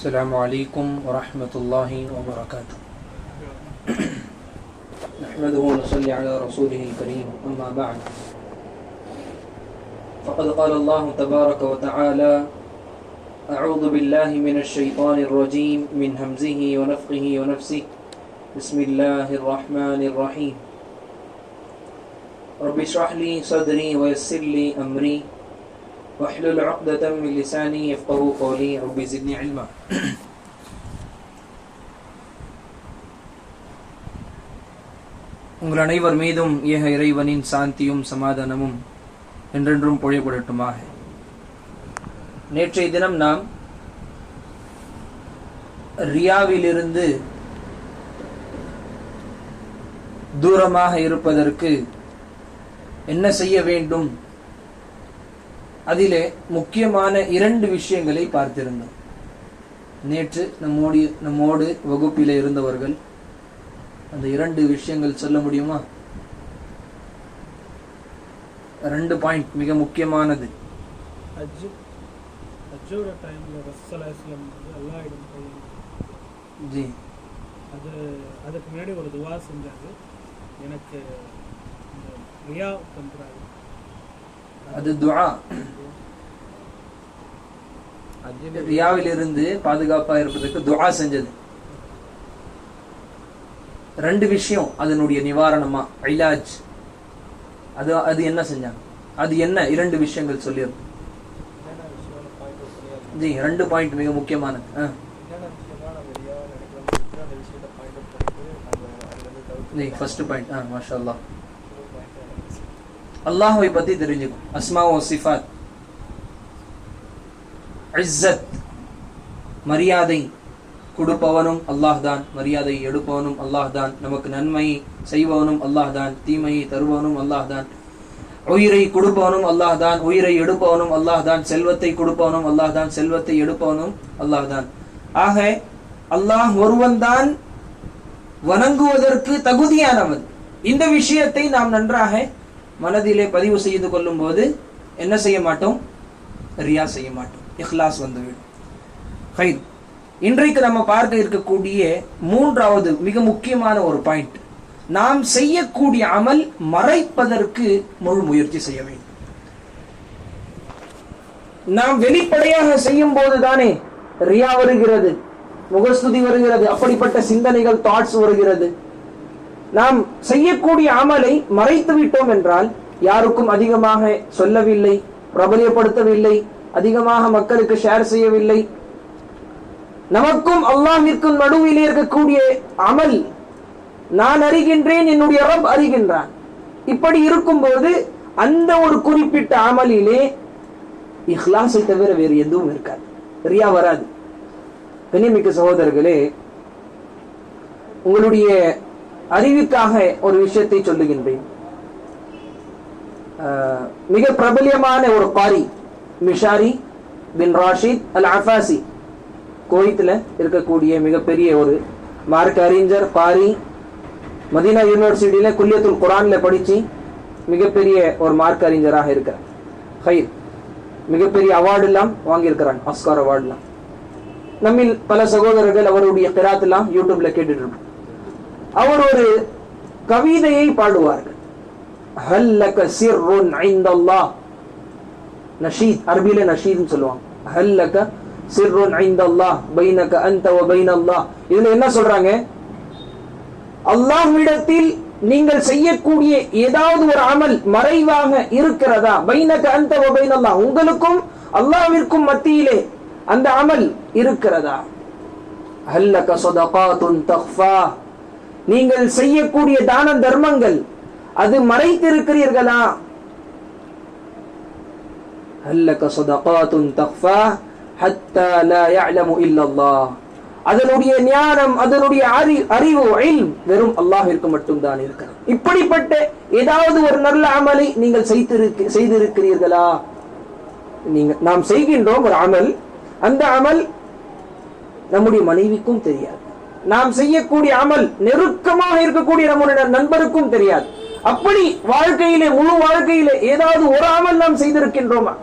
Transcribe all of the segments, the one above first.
السلام عليكم ورحمة الله وبركاته. نحمده ونصلي على رسوله الكريم. أما بعد فقد قال الله تبارك وتعالى أعوذ بالله من الشيطان الرجيم من همزه ونفخه ونفسه. بسم الله الرحمن الرحيم. رب اشرح لي صدري ويسر لي أمري. واحلل عقدة من لساني يفقه قولي رب زدني علما உங்கள் அனைவர் மீதும் ஏக இறைவனின் சாந்தியும் சமாதானமும் என்றென்றும் பொழியப்படட்டுமாக நேற்றைய தினம் நாம் ரியாவிலிருந்து தூரமாக இருப்பதற்கு என்ன செய்ய வேண்டும் அதிலே முக்கியமான இரண்டு விஷயங்களை பார்த்திருந்தோம். நேற்று நம்மோடு நம்மோடு வகுப்பிலே இருந்தவர்கள் அந்த இரண்டு விஷயங்கள் சொல்ல முடியுமா? ரெண்டு பாயிண்ட் மிக முக்கியமானது. ஜி. அது அதுக்கு முன்னாடி ஒரு துவா செஞ்சாரு. எனக்கு ரியா பண்ணுறாரு அது துஆ. ரியாவிலிருந்து பாதுகாப்பா இருப்பதற்கு துஆ செஞ்சது. ரெண்டு விஷயம் அதனுடைய நிவாரணமா ஐலாஜ் அது அது என்ன செஞ்சாங்க? அது என்ன? இரண்டு விஷயங்கள் சொல்லியிருக்கும். ஜி ரெண்டு பாயிண்ட் மிக முக்கியமானது. ஜி ஃபர்ஸ்ட் பாயிண்ட் ஆ மாஷா அல்லாஹை பத்தி தெரிஞ்சுக்கும். அஸ்மா ஓ சிஃபாத். இஸ்ஸத். மரியாதை கொடுப்பவனும் அல்லாஹ் தான் மரியாதை எடுப்பவனும் அல்லாஹ் தான் நமக்கு நன்மையை செய்பவனும் அல்லாஹ் தான் தீமையை தருபவனும் அல்லாஹ் தான் உயிரை கொடுப்பவனும் அல்லாஹ் தான் உயிரை எடுப்பவனும் அல்லாஹ் தான் செல்வத்தை கொடுப்பவனும் அல்லாஹ் தான் செல்வத்தை எடுப்பவனும் அல்லாஹ் தான் ஆக அல்லாஹ் ஒருவன் தான் வணங்குவதற்கு தகுதியானவன். இந்த விஷயத்தை நாம் நன்றாக மனதிலே பதிவு செய்து கொள்ளும் போது என்ன செய்ய மாட்டோம்? ரியா செய்ய மாட்டோம். இஹ்லாஸ் வந்துவிடும். ஹைர். இன்றைக்கு நம்ம பார்க்க இருக்கக்கூடிய மூன்றாவது மிக முக்கியமான ஒரு பாயிண்ட் நாம் செய்யக்கூடிய அமல் மறைப்பதற்கு முழு முயற்சி செய்ய வேண்டும். நாம் வெளிப்படையாக செய்யும் போது தானே ரியா வருகிறது முகஸ்துதி வருகிறது அப்படிப்பட்ட சிந்தனைகள் தாட்ஸ் வருகிறது. நாம் செய்யக்கூடிய அமலை மறைத்து விட்டோம் என்றால் யாருக்கும் அதிகமாக சொல்லவில்லை பிரபலியப்படுத்தவில்லை அதிகமாக மக்களுக்கு ஷேர் செய்யவில்லை. நமக்கும் அல்லாஹிற்கும் நடுவில் இருக்கக்கூடிய அமல் நான் அறிகின்றேன் என்னுடைய ரப் அறிகின்றான். இப்படி இருக்கும்போது அந்த ஒரு குறிப்பிட்ட அமலிலே இஹ்லாஸை தவிர வேறு எதுவும் இருக்காது. ரியா வராது. கண்ணியமிக்க சகோதரர்களே உங்களுடைய அறிவிக்காக ஒரு விஷயத்தை சொல்லுகின்றேன். மிக பிரபலியமான ஒரு காரி மிஷாரி பின் ராஷித் அல் அஃபாசி கோயத்தில் இருக்கக்கூடிய மிகப்பெரிய ஒரு மார்க் அறிஞர் பாரி மதீனா யூனிவர்சிட்டியில் குல்லியத்துல் குரான்ல படிச்சு மிகப்பெரிய ஒரு மார்க் அறிஞராக இருக்கிறார். ஹைர் மிகப்பெரிய அவார்டு எல்லாம் வாங்கியிருக்கிறான் ஆஸ்கார் அவார்டுலாம் நம்மில் பல சகோதரர்கள் அவருடைய கிராத்தெல்லாம் யூடியூப்ல கேட்டுட்டு இருப்போம். அவர் ஒரு கவிதையை பாடுவார்கள். ஹல்லக சிர்ருன் ஐந்தல்லாஹ். நஷீத் அரபியில நஷீத்னு சொல்லுவாங்க. ஹல்லக சிர்ருன் பைனக வ இதுல என்ன சொல்றாங்க? அல்லாஹ்விடத்தில் நீங்கள் செய்யக்கூடிய ஏதாவது ஒரு அமல் மறைவாக இருக்கிறதா? பைனக அந்த வ உங்களுக்கும் அல்லாவிற்கும் மத்தியிலே அந்த அமல் இருக்கிறதா? ஹல்லக சதகாத்துன் தக்ஃபா நீங்கள் செய்யக்கூடிய தான தர்மங்கள் அது மறைத்திருக்கிறீர்களா ஹல்லக சதகாத்துன் தக்ஃபா ஹத்தா லா يعلم இல்ல அல்லாஹ் அதனுடைய ஞானம் அதனுடைய அறி அறிவு இல்ம் வெறும் அல்லாஹ்விற்கு மட்டும்தான் இருக்கிறது இப்படிப்பட்ட ஏதாவது ஒரு நல்ல அமலை நீங்கள் செய்திருக்க செய்திருக்கிறீர்களா நீங்க நாம் செய்கின்றோம் ஒரு அமல் அந்த அமல் நம்முடைய மனைவிக்கும் தெரியாது நாம் செய்யக்கூடிய அமல் நெருக்கமாக இருக்கக்கூடிய நம்முடைய நண்பருக்கும் தெரியாது. அப்படி வாழ்க்கையிலே முழு வாழ்க்கையிலே ஏதாவது ஒரு அமல் நாம் செய்திருக்கின்றோமா?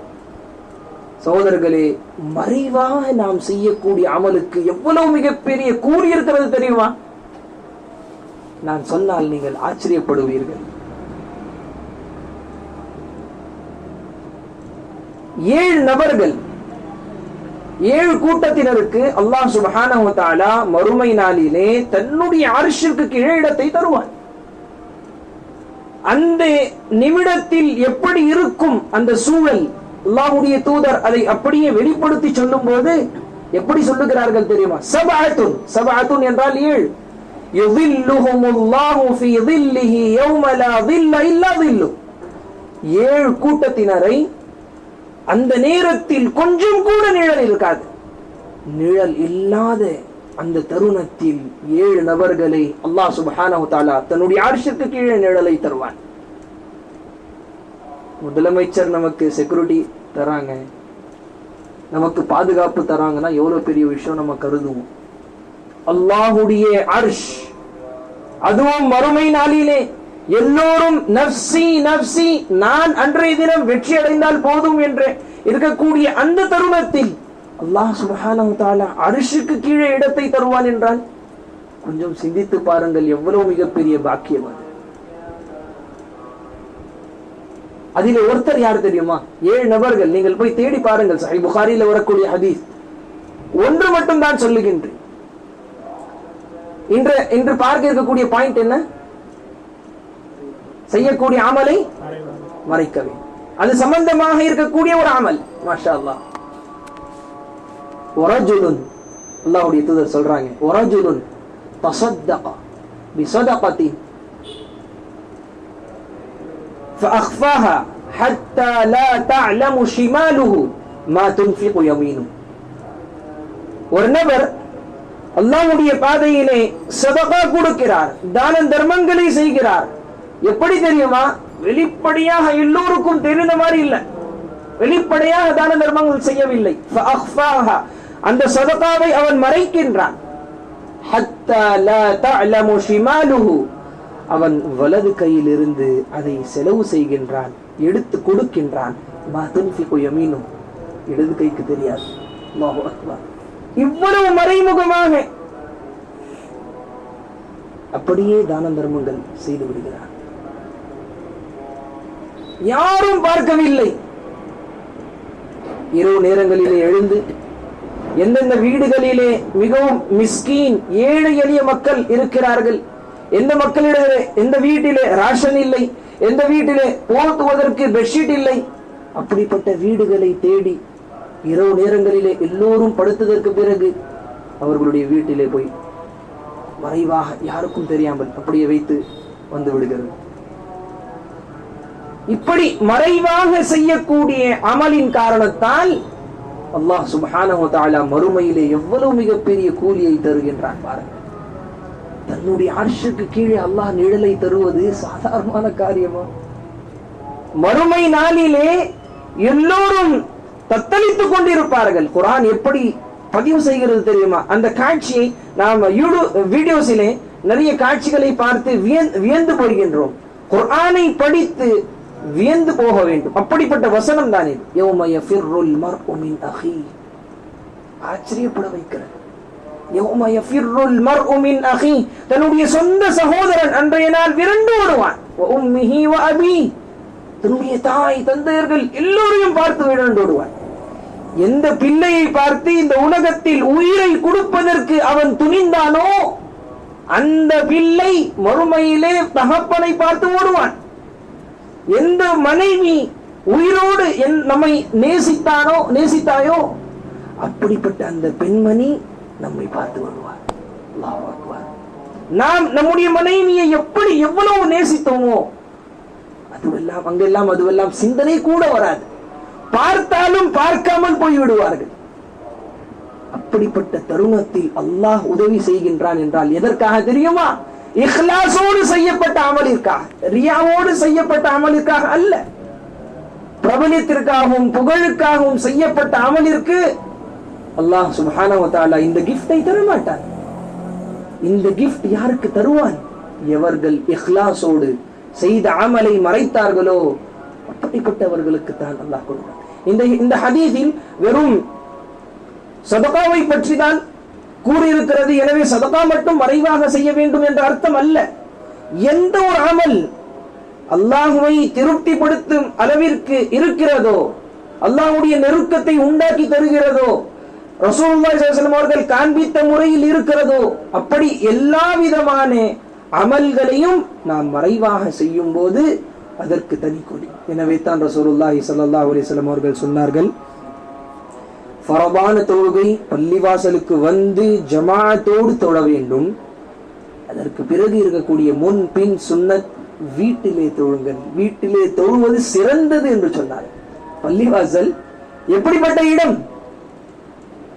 சகோதரர்களே மறைவாக நாம் செய்யக்கூடிய அமலுக்கு எவ்வளவு மிகப்பெரிய கூலி இருக்கிறது தெரியுமா? நான் சொன்னால் நீங்கள் ஆச்சரியப்படுவீர்கள். ஏழு நபர்கள் ஏழு கூட்டத்தினருக்கு அல்லாஹ் சுபஹானா மறுமை நாளிலே தன்னுடைய அரசிற்கு கீழே இடத்தை தருவான். அந்த நிமிடத்தில் எப்படி இருக்கும் அந்த சூழல்? அல்லாஹுடைய தூதர் அதை அப்படியே வெளிப்படுத்தி சொல்லும்போது எப்படி சொல்லுகிறார்கள் தெரியுமா? சபாத்துன் சபாத்துன் என்றால் ஏழு. ஏழு கூட்டத்தினரை அந்த நேரத்தில் கொஞ்சம் கூட நிழல் இருக்காது. நிழல் இல்லாத அந்த தருணத்தில் ஏழு நபர்களை அல்லாஹ் சுப்ஹானஹு தன்னுடைய அரிசிற்கு கீழே நிழலை தருவான். முதலமைச்சர் நமக்கு செக்யூரிட்டி தராங்க. நமக்கு பாதுகாப்பு தராங்கன்னா எவ்வளவு பெரிய விஷயம் நம்ம கருதுவோம். அல்லாஹுடைய அர்ஷ் அதுவும் மறுமை நாளிலே எல்லோரும் நப்சி நப்சி நான் அன்றைய தினம் வெற்றி அடைந்தால் போதும் என்று இருக்கக்கூடிய அந்த தருணத்தில் அல்லாஹ் சுப்ஹானஹு தஆலா அரிஷுக்கு கீழே இடத்தை தருவான் என்றால் கொஞ்சம் சிந்தித்து பாருங்கள் எவ்வளவு மிகப்பெரிய பாக்கியம் அது. அதில் ஒருத்தர் யார் தெரியுமா? ஏழு நபர்கள் நீங்கள் போய் தேடி பாருங்கள் சஹி புகாரியில் வரக்கூடிய ஹதீஸ். ஒன்று மட்டும் தான் சொல்லுகின்றேன் இன்று இன்று பார்க்க இருக்கக்கூடிய பாயிண்ட் என்ன? செய்யக்கூடிய அமலை மறைக்கவே அது சம்பந்தமாக இருக்கக்கூடிய ஒரு அமல் மாஷா அல்லாஹ் ஒரஜுலுன் அல்லாஹ்வுடைய தூதர் சொல்றாங்க ஒரஜுலுன் تصدق بصدقة فأخفاها حتى لا تعلم شماله ما تنفق يمينه ஒரு நபர் அல்லாஹ்வுடைய பாதையிலே சதகா கொடுக்கிறார் தான தர்மங்களை செய்கிறார் எப்படி தெரியுமா? வெளிப்படையாக எல்லோருக்கும் தெரிந்த மாதிரி இல்லை. வெளிப்படையாக தான தர்மங்கள் செய்யவில்லை. அந்த சதகாவை அவன் மறைக்கின்றான். அவன் வலது கையிலிருந்து அதை செலவு செய்கின்றான் எடுத்து கொடுக்கின்றான். இடது கைக்கு தெரியாது. இவ்வளவு மறைமுகமாக அப்படியே தான தர்மங்கள் செய்து விடுகிறான். யாரும் பார்க்கவில்லை. இரவு நேரங்களிலே எழுந்து எந்தெந்த வீடுகளிலே மிகவும் மிஸ்கீன் ஏழை எளிய மக்கள் இருக்கிறார்கள். எந்த மக்களிடையே எந்த வீட்டிலே ராஷன் இல்லை எந்த வீட்டிலே போர்த்துவதற்கு பெட்ஷீட் இல்லை. அப்படிப்பட்ட வீடுகளை தேடி இரவு நேரங்களிலே எல்லோரும் படுத்ததற்கு பிறகு அவர்களுடைய வீட்டிலே போய் மறைவாக யாருக்கும் தெரியாமல் அப்படியே வைத்து வந்து விடுகிறது. இப்படி மறைவாக செய்யக்கூடிய அமலின் காரணத்தால் அல்லாஹ் சுப்ஹானஹு வ தஆலா மறுமையிலே எவ்வளவு மிகப்பெரிய கூலியை தருகின்றான் பாருங்க தன்னுடைய அர்ஷுக்கு கீழே அல்லாஹ் நிழலை தருவது சாதாரணமான காரியமா? மறுமை நாளிலே எல்லோரும் தத்தளித்துக் கொண்டிருப்பார்கள். குரான் எப்படி பதிவு செய்கிறது தெரியுமா? அந்த காட்சியை நாம் வீடியோஸிலே நிறைய காட்சிகளை பார்த்து வியந்து- வியந்து போகின்றோம். குரானை படித்து வியந்து போக வேண்டும். அப்படிப்பட்ட வசனம் தானே ஆச்சரியப்பட வைக்கிறது தன்னுடைய சொந்த சகோதரன் அன்றைய நாள் விரண்டு ஓடுவான். தன்னுடைய தாய் தந்தையர்கள் எல்லோரையும் பார்த்து விரண்டு ஓடுவான். எந்த பிள்ளையை பார்த்து இந்த உலகத்தில் உயிரை கொடுப்பதற்கு அவன் துணிந்தானோ அந்த பிள்ளை மறுமையிலே தகப்பனை பார்த்து ஓடுவான். எந்த மனைவி உயிரோடு என் நம்மை நேசித்தானோ நேசித்தாயோ அப்படிப்பட்ட அந்த பெண்மணி நம்மை பார்த்து வருவார் நாம் நம்முடைய மனைவியை எப்படி எவ்வளவு நேசித்தோமோ அதுவெல்லாம் அங்கெல்லாம் அதுவெல்லாம் சிந்தனை கூட வராது. பார்த்தாலும் பார்க்காமல் போய் விடுவார்கள் அப்படிப்பட்ட தருணத்தில் அல்லாஹ் உதவி செய்கின்றான் என்றால் எதற்காக தெரியுமா? இஹ்லாசோடு செய்யப்பட்ட அமலிற்காக ரியாவோடு செய்யப்பட்ட அமலிற்காக அல்ல. பிரபலத்திற்காகவும் புகழுக்காகவும் செய்யப்பட்ட அமலிற்கு அல்லாஹ் சுப்ஹானஹு இந்த கிஃப்டை தர மாட்டான் இந்த கிஃப்ட் யாருக்கு தருவான்? எவர்கள் இஹ்லாசோடு செய்த அமலை மறைத்தார்களோ அப்படிப்பட்டவர்களுக்கு தான் அல்லாஹ் கொடுப்பான். இந்த இந்த ஹதீஸில் வெறும் சதகாவை பற்றி தான் கூறியிருக்கிறது. எனவே சதகா மட்டும் மறைவாக செய்ய வேண்டும் என்ற அர்த்தம் அல்ல. எந்த ஒரு அமல் அல்லாஹுவை திருப்திப்படுத்தும் அளவிற்கு இருக்கிறதோ அல்லாஹுடைய நெருக்கத்தை உண்டாக்கி தருகிறதோ ரசூலுல்லாஹி அவர்கள் காண்பித்த முறையில் இருக்கிறதோ அப்படி எல்லா விதமான அமல்களையும் நாம் மறைவாக செய்யும் போது அதற்கு தனி கொடி எனவே தான் ரசூலுல்லாஹி ஸல்லல்லாஹு அலைஹி அவர்கள் சொன்னார்கள் ஃபரபான தொழுகை பள்ளிவாசலுக்கு வந்து ஜமாத்தோடு தொழ வேண்டும். அதற்கு பிறகு இருக்கக்கூடிய முன் பின் சுன்னத் வீட்டிலே தொழுங்கள். வீட்டிலே தொழுவது சிறந்தது என்று சொன்னார். பள்ளிவாசல் எப்படிப்பட்ட இடம்?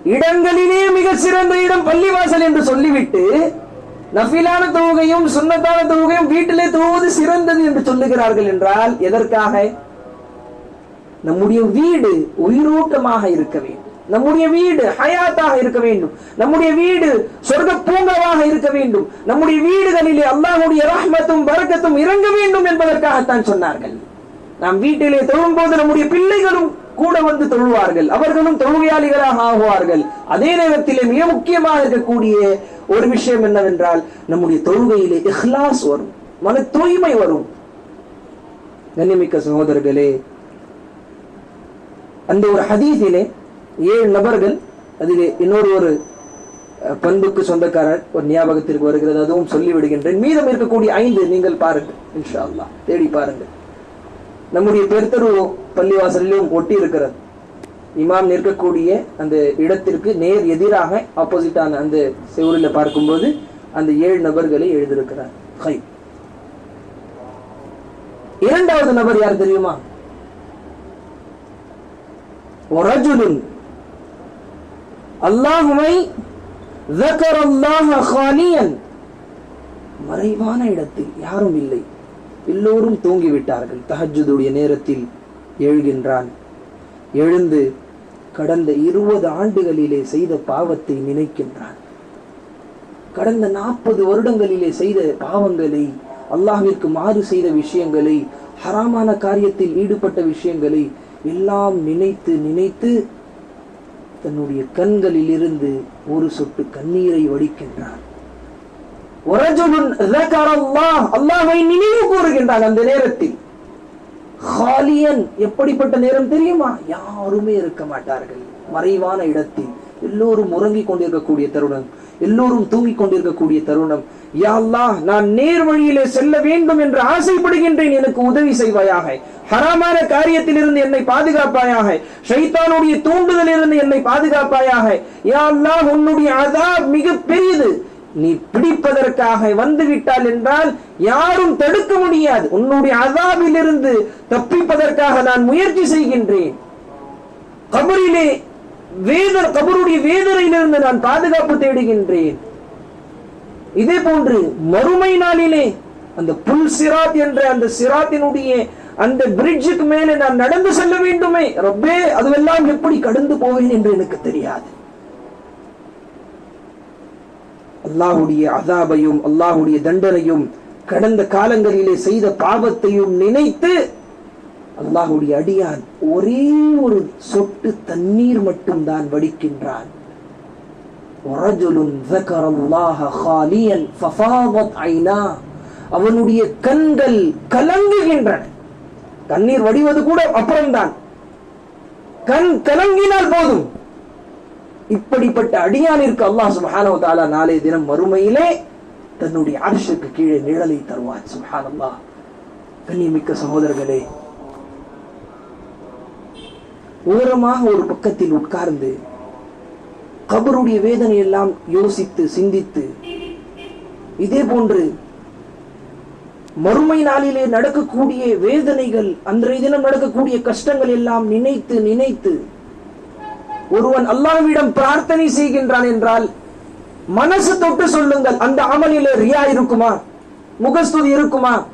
இடங்களிலே மிக சிறந்த இடம் பள்ளிவாசல் என்று சொல்லிவிட்டு நஃபிலான தொழுகையும் சுன்னத்தான தொழுகையும் வீட்டிலே தொழுவது சிறந்தது என்று சொல்லுகிறார்கள் என்றால் எதற்காக? நம்முடைய வீடு உயிரோட்டமாக இருக்க வேண்டும். நம்முடைய வீடு ஹயாத்தாக இருக்க வேண்டும். நம்முடைய வீடு சொர்க்க பூங்காவாக இருக்க வேண்டும். நம்முடைய வீடுகளிலே அல்லாஹுடைய ரஹ்மத்தும் வரக்கத்தும் இறங்க வேண்டும் என்பதற்காகத்தான் சொன்னார்கள். நாம் வீட்டிலே தொழும் போது நம்முடைய பிள்ளைகளும் கூட வந்து தொழுவார்கள். அவர்களும் தொழுகையாளிகளாக ஆகுவார்கள். அதே நேரத்திலே மிக முக்கியமாக இருக்கக்கூடிய ஒரு விஷயம் என்னவென்றால் நம்முடைய தொழுகையிலே இஹ்லாஸ் வரும். மன தூய்மை வரும். கண்ணிமிக்க சகோதரர்களே அந்த ஒரு ஹதீஸிலே ஏழு நபர்கள் அதில் இன்னொரு ஒரு பண்புக்கு சொந்தக்காரர் ஒரு ஞாபகத்திற்கு வருகிறது. அதுவும் சொல்லிவிடுகின்றேன். மீதம் இருக்கக்கூடிய ஐந்து நீங்கள் பாருங்கள் இன்ஷா அல்லா தேடி பாருங்கள். நம்முடைய பெருத்தரு பள்ளிவாசலிலும் ஒட்டி இருக்கிறது இமாம் நிற்கக்கூடிய அந்த இடத்திற்கு நேர் எதிராக ஆப்போசிட்டான அந்த செவரில் பார்க்கும்போது அந்த ஏழு நபர்களை எழுதியிருக்கிறார். ஹை. இரண்டாவது நபர் யார் தெரியுமா? அல்லாஹுமை மறைவான இடத்தில் யாரும் இல்லை. எல்லோரும் தூங்கிவிட்டார்கள். தஹஜுடைய நேரத்தில் எழுகின்றான். எழுந்து கடந்த இருபது ஆண்டுகளிலே செய்த பாவத்தை நினைக்கின்றான். கடந்த நாற்பது வருடங்களிலே செய்த பாவங்களை அல்லாஹிற்கு மாறு செய்த விஷயங்களை ஹராமான காரியத்தில் ஈடுபட்ட விஷயங்களை எல்லாம் நினைத்து நினைத்து தன்னுடைய கண்களிலிருந்து ஒரு சொட்டு கண்ணீரை வடிக்கின்றான். அல்லாஹை நினைவு கூறுகின்றான் அந்த நேரத்தில். ஹாலியன் எப்படிப்பட்ட நேரம் தெரியுமா? யாருமே இருக்க மாட்டார்கள். மறைவான இடத்தில். எல்லோரும் உறங்கிக் கொண்டிருக்கக்கூடிய தருணம். எல்லோரும் தூங்கிக் கொண்டிருக்கக்கூடிய தருணம். யாழ்லா நான் நேர் வழியிலே செல்ல வேண்டும் என்று ஆசைப்படுகின்றேன். எனக்கு உதவி செய்வாயாக. ஹராமான காரியத்திலிருந்து என்னை பாதுகாப்பாயாக. ஷைத்தானுடைய தூண்டுதலிலிருந்து என்னை பாதுகாப்பாயாக. யாழ்லா உன்னுடைய அதாப் மிக பெரியது. நீ பிடிப்பதற்காக வந்து விட்டால் என்றால் யாரும் தடுக்க முடியாது. உன்னுடைய அதாபிலிருந்து தப்பிப்பதற்காக நான் முயற்சி செய்கின்றேன். கபரிலே வேதர் கபருடைய வேதனையிலிருந்து நான் பாதுகாப்பு தேடுகின்றேன். இதே போன்று மறுமை நாளிலே அந்த புல் சிராத் என்ற அந்த சிராத்தினுடைய அந்த பிரிட்ஜுக்கு மேலே நான் நடந்து செல்ல வேண்டுமே ரப்பே அதுவெல்லாம் எப்படி கடந்து போவேன் என்று எனக்கு தெரியாது. அல்லாஹுடைய அதாபையும் அல்லாஹுடைய தண்டனையும் கடந்த காலங்களிலே செய்த பாவத்தையும் நினைத்து அல்லாஹுடைய அடியான் ஒரே ஒரு சொட்டு தண்ணீர் மட்டும்தான் வடிக்கின்றான். அவனுடைய கண்கள் கலங்குகின்றன. தண்ணீர் வடிவது கூட அப்புறம்தான். கண் கலங்கினால் போதும். இப்படிப்பட்ட அடியானிற்கு அல்லாஹ் சுபஹானோ தாலா நாளை தினம் மறுமையிலே தன்னுடைய அரசுக்கு கீழே நிழலை தருவான். சுபஹான் அல்லாஹ் கண்ணியமிக்க சகோதரர்களே ஓரமாக ஒரு பக்கத்தில் உட்கார்ந்து கபருடைய வேதனை எல்லாம் யோசித்து சிந்தித்து இதே போன்று மறுமை நாளிலே நடக்கக்கூடிய வேதனைகள் அன்றைய தினம் நடக்கக்கூடிய கஷ்டங்கள் எல்லாம் நினைத்து நினைத்து ஒருவன் அல்லாவிடம் பிரார்த்தனை செய்கின்றான் என்றால் மனசு தொட்டு சொல்லுங்கள் அந்த அமலிலே ரியா இருக்குமா? முகஸ்துதி இருக்குமா?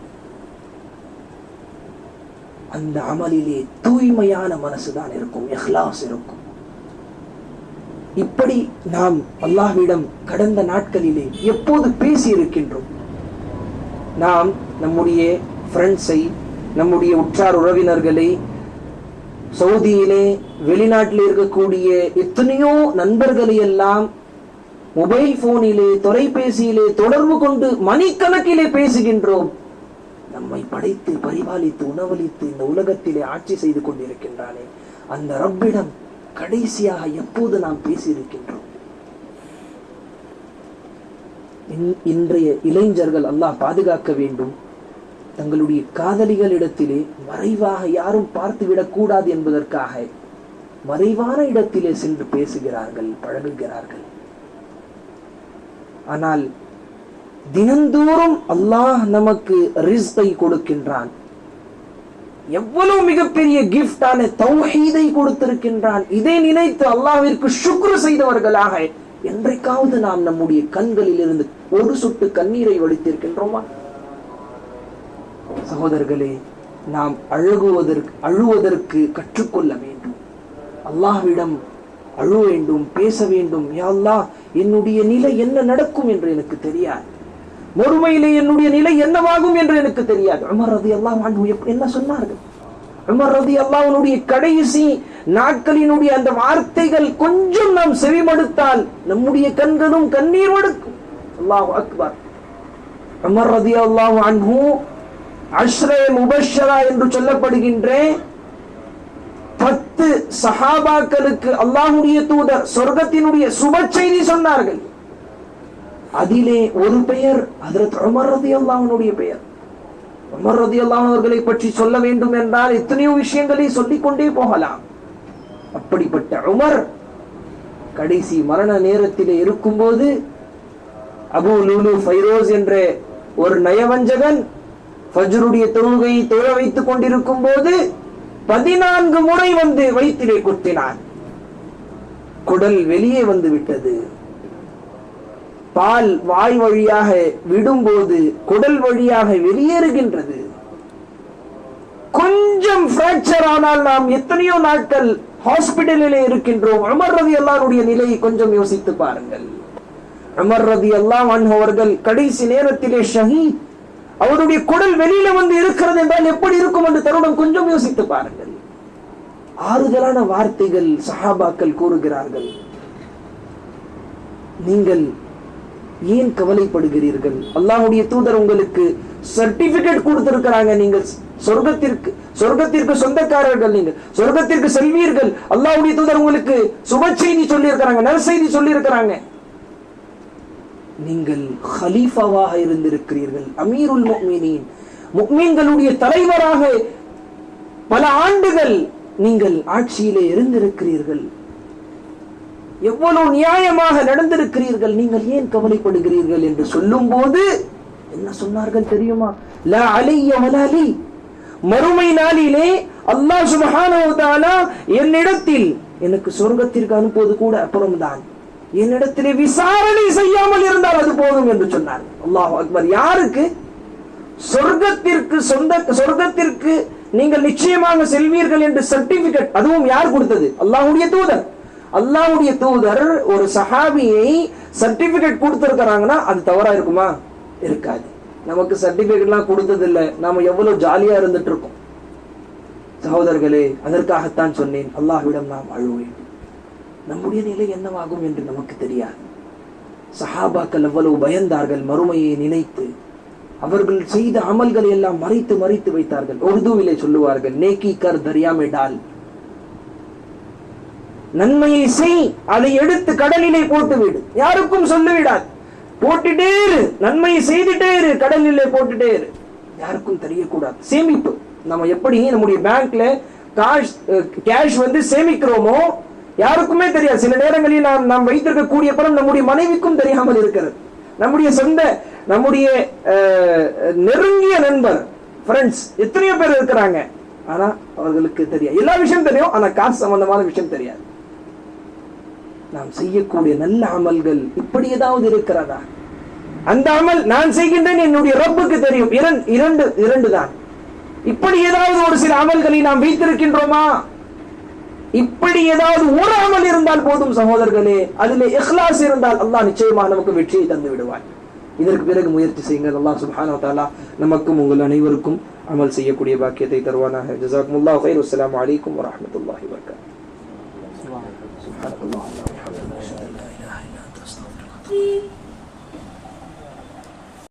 அந்த அமலிலே தூய்மையான மனசுதான் இருக்கும் எஹ்லாஸ் இருக்கும். இப்படி நாம் அல்லாஹ்விடம் கடந்த நாட்களிலே எப்போது பேசி இருக்கின்றோம் நாம் நம்முடைய ஃப்ரெண்ட்ஸை நம்முடைய உற்றார் உறவினர்களை சவுதியிலே வெளிநாட்டில் இருக்கக்கூடிய எத்தனையோ நண்பர்களை எல்லாம் மொபைல் போனிலே தொலைபேசியிலே தொடர்பு கொண்டு மணிக்கணக்கிலே பேசுகின்றோம். நம்மை படைத்து பரிபாலித்து உணவளித்து இந்த உலகத்திலே ஆட்சி செய்து கொண்டிருக்கின்றானே. அந்த ரப்பிடம் கடைசியாக எப்போது நாம் பேசியிருக்கின்றோம்? இன்றைய இளைஞர்கள் அல்லாஹ் பாதுகாக்க வேண்டும். தங்களுடைய காதலிகளிடத்திலே மறைவாக யாரும் பார்த்துவிடக் கூடாது என்பதற்காக மறைவான இடத்திலே சென்று பேசுகிறார்கள் பழகுகிறார்கள். ஆனால் தினந்தோறும் அல்லாஹ் நமக்கு ரிஸ்கை கொடுக்கின்றான். எவ்வளவு மிகப்பெரிய கிஃப்டான தௌஹீதை கொடுத்திருக்கின்றான். இதை நினைத்து அல்லாஹிற்கு சுக்ரு செய்தவர்களாக என்றைக்காவது நாம் நம்முடைய கண்களில் இருந்து ஒரு சொட்டு கண்ணீரை வடித்திருக்கின்றோமா சகோதரர்களே நாம் அழுகுவதற்கு அழுவதற்கு கற்றுக்கொள்ள வேண்டும். அல்லாஹ்விடம் அழுவேண்டும் பேச வேண்டும். யா அல்லாஹ் என்னுடைய நிலை என்ன நடக்கும் என்று எனக்கு தெரியாது. மறுமையிலே என்னுடைய நிலை என்னவாகும் என்று எனக்கு தெரியாது. உமர் ரதி அல்லாஹ் என்ன சொன்னார்கள்? உமர் ரதி அல்லாஹனுடைய கடைசி நாட்களினுடைய அந்த வார்த்தைகள் கொஞ்சம் நாம் செவிமடுத்தால் நம்முடைய கண்களும் கண்ணீர் வடுக்கும். அல்லாஹ் அக்பர். உமர் ரதி அல்லாஹ் அன்பு அஸ்ரே முபஷரா என்று சொல்லப்படுகின்ற பத்து சஹாபாக்களுக்கு அல்லாஹுடைய தூதர் சொர்க்கத்தினுடைய சுப செய்தி சொன்னார்கள். அதிலே ஒரு பெயர் ஹஜரத் உமர் பெயர். உமர் ரதி அல்லாவர்களை பற்றி சொல்ல வேண்டும் என்றால் எத்தனையோ விஷயங்களை சொல்லிக் கொண்டே போகலாம். அப்படிப்பட்ட உமர் கடைசி மரண நேரத்திலே இருக்கும்போது அபு லூலு ஃபைரோஸ் என்ற ஒரு நயவஞ்சகன் ஃபஜ்ருடைய தொழுகையை தொழ வைத்துக் கொண்டிருக்கும் போது பதினான்கு முறை வந்து வயிற்றிலே குத்தினான். குடல் வெளியே வந்து விட்டது. பால் வாய் வழியாக விடும்போது குடல் வழியாக வெளியேறுகின்றது. கொஞ்சம் பிராக்சர் ஆனால் நாம் எத்தனையோ நாட்கள் ஹாஸ்பிட்டலிலே இருக்கின்றோம். அமர் ரவி அல்லாருடைய நிலையை கொஞ்சம் யோசித்து பாருங்கள். அமர் ரவி அல்லாம் அவர்கள் கடைசி நேரத்திலே ஷஹீத் அவருடைய குடல் வெளியில வந்து இருக்கிறது என்றால் எப்படி இருக்கும் என்று தருணம் கொஞ்சம் யோசித்து பாருங்கள். ஆறுதலான வார்த்தைகள் சஹாபாக்கள் கூறுகிறார்கள். நீங்கள் ஏன் கவலைப்படுகிறீர்கள்? அல்லாஹுடைய தூதர் உங்களுக்கு சர்டிபிகேட் கொடுத்திருக்கிறாங்க நீங்கள். சொர்க்கத்திற்கு சொர்க்கத்திற்கு சொந்தக்காரர்கள் நீங்க சொர்க்கத்திற்கு செல்வீர்கள். அல்லாஹுடைய தூதர் உங்களுக்கு சுப செய்தி சொல்லி இருக்கிறாங்க நற்செய்தி சொல்லி இருக்கிறாங்க நீங்கள் ஹலீஃபாவாக இருந்திருக்கிறீர்கள். அமீருல் முக்மீனின். முக்மீன்களுடைய தலைவராக பல ஆண்டுகள் நீங்கள் ஆட்சியிலே இருந்திருக்கிறீர்கள். எவ்வளவு நியாயமாக நடந்திருக்கிறீர்கள்? நீங்கள் ஏன் கவலைப்படுகிறீர்கள் என்று சொல்லும் போது என்ன சொன்னார்கள் தெரியுமா? லா அலைய மலாலி மறுமை நாளிலே அல்லாஹ் சுப்ஹானஹு என்னிடத்தில் எனக்கு சொர்க்கத்திற்கு அனுப்புவது கூட அப்புறம்தான். என்னிடத்திலே விசாரணை செய்யாமல் இருந்தால் அது போதும் என்று சொன்னார். அல்லாஹ் அக்பர். யாருக்கு? சொர்க்கத்திற்கு சொந்த சொர்க்கத்திற்கு நீங்கள் நிச்சயமாக செல்வீர்கள் என்று சர்டிபிகேட் அதுவும் யார் கொடுத்தது? அல்லாஹுடைய தூதர். அல்லாவுடைய தூதர் ஒரு சஹாபியை சர்டிபிகேட் கொடுத்துருக்கிறாங்கன்னா அது தவறா இருக்குமா? இருக்காது. நமக்கு சர்டிபிகேட்லாம் கொடுத்தது இல்ல நாம எவ்வளவு ஜாலியா இருந்துட்டு இருக்கோம் சகோதரர்களே அதற்காகத்தான் சொன்னேன். அல்லாஹ்விடம் நாம் அழுவேன். நம்முடைய நிலை என்னவாகும் என்று நமக்கு தெரியாது. சஹாபாக்கள் எவ்வளவு பயந்தார்கள். மறுமையை நினைத்து அவர்கள் செய்த அமல்களை எல்லாம் மறைத்து மறைத்து வைத்தார்கள். உருதுவிலே சொல்லுவார்கள் நேக்கி கர் தரியாமே டால் நன்மையை செய் அதை எடுத்து கடலிலே போட்டு விடு யாருக்கும் சொல்லிவிடாது. போட்டுட்டே இரு. நன்மையை செய்துட்டே இரு. கடலிலே போட்டுட்டே இரு. யாருக்கும் தெரியக்கூடாது. சேமிப்பு. நம்ம எப்படி நம்முடைய பேங்க்ல காஷ் கேஷ் வந்து சேமிக்கிறோமோ யாருக்குமே தெரியாது. சில நேரங்களில் நாம் நாம் வைத்திருக்கக்கூடிய பணம் நம்முடைய மனைவிக்கும் தெரியாமல் இருக்கிறது. நம்முடைய சொந்த நம்முடைய அஹ், நெருங்கிய நண்பர் ஃப்ரெண்ட்ஸ் எத்தனையோ பேர் இருக்கிறாங்க. ஆனா அவர்களுக்கு தெரியாது. எல்லா விஷயம் தெரியும். ஆனா காசு சம்பந்தமான விஷயம் தெரியாது. நாம் செய்யக்கூடிய நல்ல அமல்கள் இப்படி ஏதாவது இருக்கிறதா? அந்த அமல் நான் செய்கின்றேன் என்னுடைய ரப்புக்கு தெரியும். இரண்டு இரண்டு இரண்டு தான் இப்படி ஏதாவது ஒரு சில அமல்களை நாம் வைத்திருக்கின்றோமா? இப்படி ஏதாவது ஒரு அமல் இருந்தால் போதும் சகோதரர்களே. அதில் இஹ்லாஸ் இருந்தால் அல்லாஹ் நிச்சயமா நமக்கு வெற்றியை தந்து விடுவார் இதற்கு பிறகு முயற்சி செய்யுங்கள். அல்லாஹ் சுப்ஹானஹு தாலா நமக்கும் உங்கள் அனைவருக்கும் அமல் செய்யக்கூடிய பாக்கியத்தை தருவானாக. ஜசாக்முல்லாஹ் கைர் அஸ்ஸலாமு அலைக்கும் வரஹ்மத்துல்லாஹி வபரகாத்துஹு si